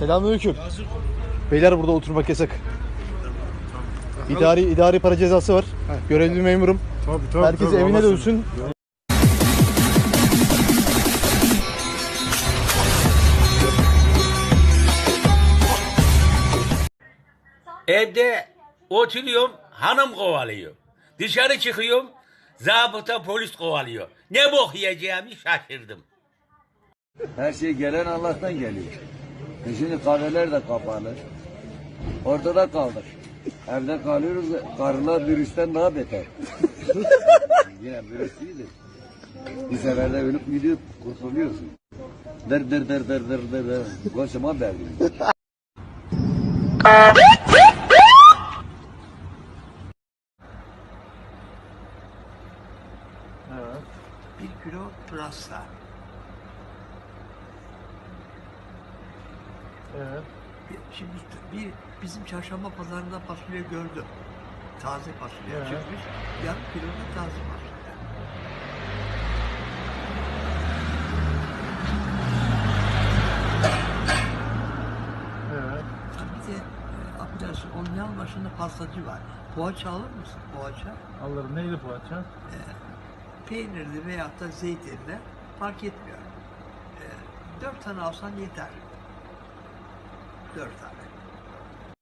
Selamünaleyküm. Beyler burada oturmak yasak. İdari idari para cezası var. Görevli memurum. Tabii tabii. Herkes tabii, evine Allah dönsün. Evde oturuyorum, hanım kovalıyor. Dışarı çıkıyorum, zabıta polis kovalıyor. Ne bok yiyeceğimi şaşırdım. Her şey gelen Allah'tan geliyor. E şimdi kahveler de kapalı. Ortada kaldık. Evde kalıyoruz. Karılar virüsten daha beter. Yine virüs iyidir. Bir seferde ölüp gidiyor kurtuluyorsun. Der der der der der der der. Kocaman derdi. Bir kilo pırasa. Bir- Şimdi bir bizim çarşamba pazarında fasulye gördüm. Taze fasulye çıkmış. Yarım kilo da taze fasulye. Ha, Bir de e, affedersin onun yan başında pastacı var. Poğaça alır mısın? Poğaça. Alırım. Neydi poğaça? peynirli veyahut da zeytinli fark etmiyor. Ee, dört tane alsan yeter. Dört tane.